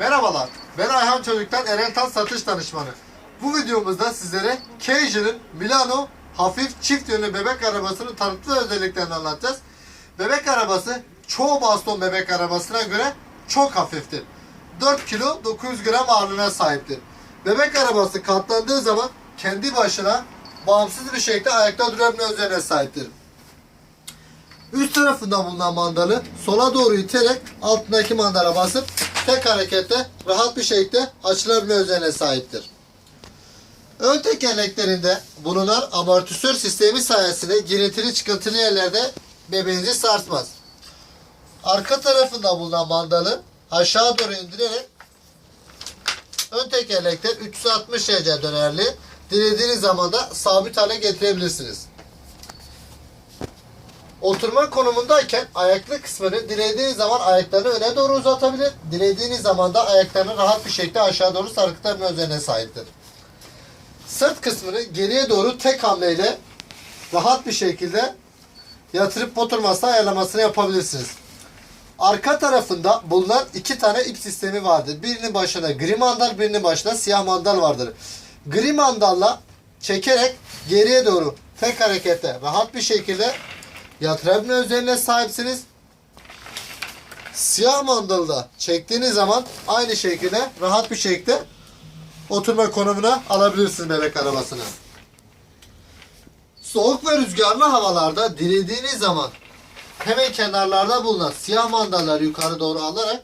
Merhabalar, ben Ayhan Çocuk'tan Eren Tan Satış Danışmanı. Bu videomuzda sizlere Cajun'ın Milano hafif çift yönlü bebek arabasının tanıtlı özelliklerini anlatacağız. Bebek arabası çoğu baston bebek arabasına göre çok hafiftir. 4 kilo 900 gram ağırlığına sahiptir. Bebek arabası katlandığı zaman kendi başına bağımsız bir şekilde ayakta durabilme özelliğine sahiptir. Üst tarafında bulunan mandalı sola doğru iterek altındaki mandala basıp tek harekette rahat bir şekilde açılabilme özelliğine sahiptir. Ön tekerleklerinde bulunan amortisör sistemi sayesinde girintili çıkıntılı yerlerde bebeğinizi sarsmaz. Arka tarafında bulunan mandalı aşağı doğru indirerek ön tekerlekler 360 derece dönerli. Dilediğiniz zaman da sabit hale getirebilirsiniz. Oturma konumundayken ayaklı kısmını dilediğiniz zaman ayaklarını öne doğru uzatabilir. Dilediğiniz zaman da ayaklarını rahat bir şekilde aşağı doğru sarkıtabilme özelliğine sahiptir. Sırt kısmını geriye doğru tek hamleyle rahat bir şekilde yatırıp oturmasını ayarlamasını yapabilirsiniz. Arka tarafında bulunan iki tane ip sistemi vardır. Birinin başında gri mandal, birinin başında siyah mandal vardır. Gri mandalla çekerek geriye doğru tek harekette rahat bir şekilde yatırabilme özelliğine sahipsiniz. Siyah mandalda çektiğiniz zaman aynı şekilde rahat bir şekilde oturma konumuna alabilirsiniz bebek arabasını. Soğuk ve rüzgarlı havalarda dilediğiniz zaman hemen kenarlarda bulunan siyah mandalları yukarı doğru alarak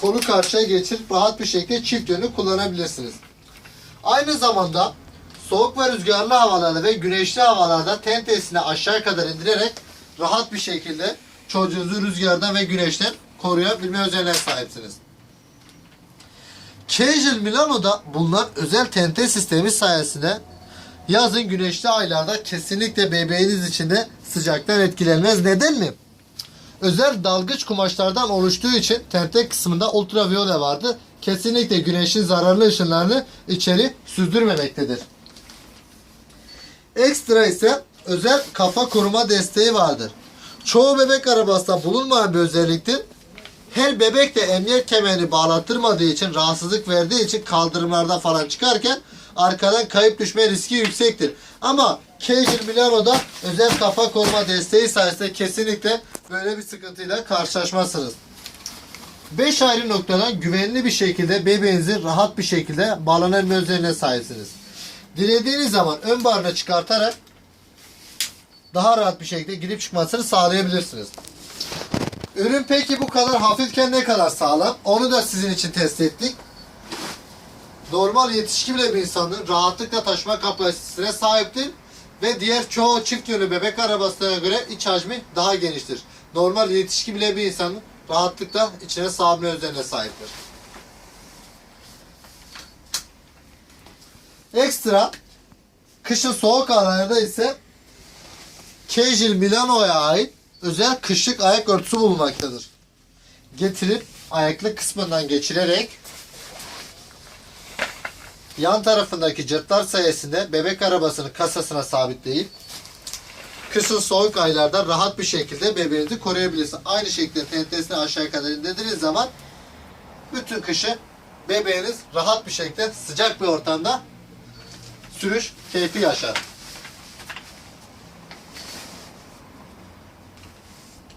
kolu karşıya geçirip rahat bir şekilde çift yönlü kullanabilirsiniz. Aynı zamanda soğuk ve rüzgarlı havalarda ve güneşli havalarda tentesini aşağı kadar indirerek rahat bir şekilde çocuğunuzu rüzgardan ve güneşten koruyabilme özelliğine sahipsiniz. Casual Milano'da bulunan özel tente sistemi sayesinde yazın güneşli aylarda kesinlikle bebeğiniz için de sıcaktan etkilenmez. Neden mi? Özel dalgıç kumaşlardan oluştuğu için tente kısmında ultraviyole vardı. Kesinlikle güneşin zararlı ışınlarını içeri süzdürmemektedir. Ekstra ise özel kafa koruma desteği vardır. Çoğu bebek arabasında bulunmayan bir özelliktir. Her bebek de emniyet kemerini bağlattırmadığı için, rahatsızlık verdiği için kaldırımlarda falan çıkarken arkadan kayıp düşme riski yüksektir. Ama Cajun Milano'da özel kafa koruma desteği sayesinde kesinlikle böyle bir sıkıntıyla karşılaşmazsınız. 5 ayrı noktadan güvenli bir şekilde bebeğinizi rahat bir şekilde bağlanabilme özelliğine sahipsiniz. Dilediğiniz zaman ön barını çıkartarak daha rahat bir şekilde girip çıkmasını sağlayabilirsiniz. Ürün peki bu kadar hafifken ne kadar sağlam? Onu da sizin için test ettik. Normal yetişkin bile bir insanın rahatlıkla taşıma kapasitesine sahiptir. Ve diğer çoğu çift yönlü bebek arabasına göre iç hacmi daha geniştir. Normal yetişkin bile bir insanın rahatlıkla içine sığabilme özelliğine sahiptir. Ekstra kışın soğuk havalarda ise Casual Milano'ya ait özel kışlık ayak örtüsü bulunmaktadır. Getirip ayaklı kısmından geçirerek yan tarafındaki cırtlar sayesinde bebek arabasının kasasına sabitleyip kışın soğuk aylarda rahat bir şekilde bebeğinizi koruyabilirsiniz. Aynı şekilde tentesini aşağı kadar indirdiğiniz zaman bütün kışı bebeğiniz rahat bir şekilde sıcak bir ortamda sürüş keyfi yaşar.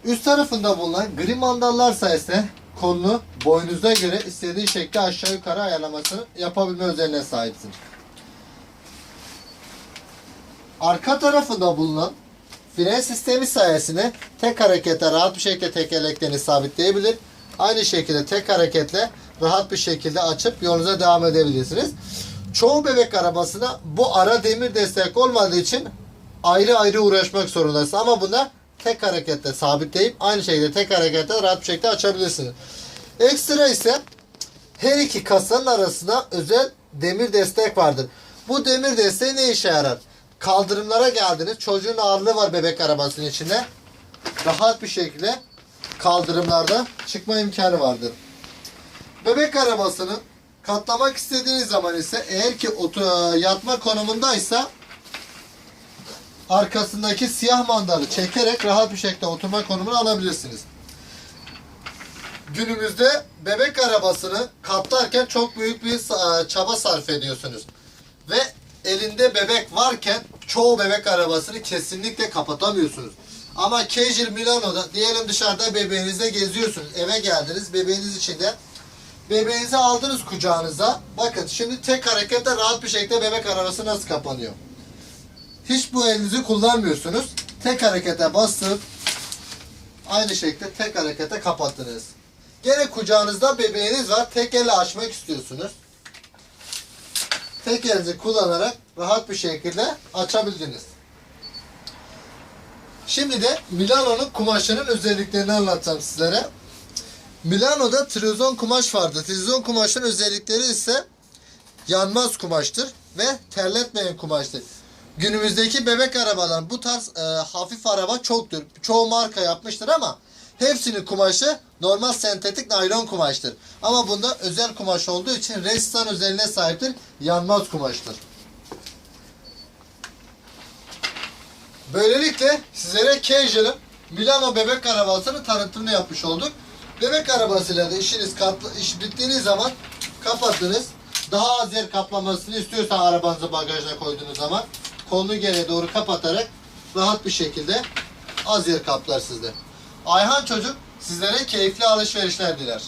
Üst tarafında bulunan gri mandallar sayesinde kolunu boynunuza göre istediğin şekilde aşağı yukarı ayarlamasını yapabilme özelliğine sahipsin. Arka tarafında bulunan fren sistemi sayesinde tek hareketle rahat bir şekilde tekerleklerini sabitleyebilir. Aynı şekilde tek hareketle rahat bir şekilde açıp yolunuza devam edebilirsiniz. Çoğu bebek arabasında bu ara demir destek olmadığı için ayrı ayrı uğraşmak zorundasınız. Ama bunda tek harekette sabitleyip aynı şekilde tek harekette rahat bir şekilde açabilirsiniz. Ekstra ise her iki kasanın arasında özel demir destek vardır. Bu demir desteği ne işe yarar? Kaldırımlara geldiniz. Çocuğun ağırlığı var bebek arabasının içinde. Rahat bir şekilde kaldırımlarda çıkma imkanı vardır. Bebek arabasını katlamak istediğiniz zaman ise eğer ki otu- yatma konumundaysa arkasındaki siyah mandalı çekerek rahat bir şekilde oturma konumunu alabilirsiniz. günümüzde bebek arabasını katlarken çok büyük bir e, çaba sarf ediyorsunuz. Ve elinde bebek varken çoğu bebek arabasını kesinlikle kapatamıyorsunuz. Ama Casual Milano'da diyelim dışarıda bebeğinizle geziyorsunuz. Eve geldiniz bebeğiniz içinde. Bebeğinizi aldınız kucağınıza. Bakın şimdi tek hareketle rahat bir şekilde bebek arabası nasıl kapanıyor. Hiç bu elinizi kullanmıyorsunuz. Tek harekete basıp aynı şekilde tek harekete kapattınız. Gene kucağınızda bebeğiniz var. Tek elle açmak istiyorsunuz. Tek elinizi kullanarak rahat bir şekilde açabildiniz. Şimdi de Milano'nun kumaşının özelliklerini anlatacağım sizlere. Milano'da trizon kumaş vardı. Trizon kumaşın özellikleri ise yanmaz kumaştır ve terletmeyen kumaştır. Günümüzdeki bebek arabalar bu tarz e, hafif araba çoktur. Çoğu marka yapmıştır ama hepsinin kumaşı normal sentetik naylon kumaştır. Ama bunda özel kumaş olduğu için restan özelliğine sahiptir. Yanmaz kumaştır. Böylelikle sizlere Casual'ın Milano bebek arabasının tanıtımını yapmış olduk. Bebek arabasıyla da işiniz katla, iş bittiğiniz zaman kapattınız. Daha az yer kaplamasını istiyorsan arabanızı bagajına koyduğunuz zaman kolunu geriye doğru kapatarak rahat bir şekilde az yer kaplar sizde. Ayhan çocuk sizlere keyifli alışverişler diler.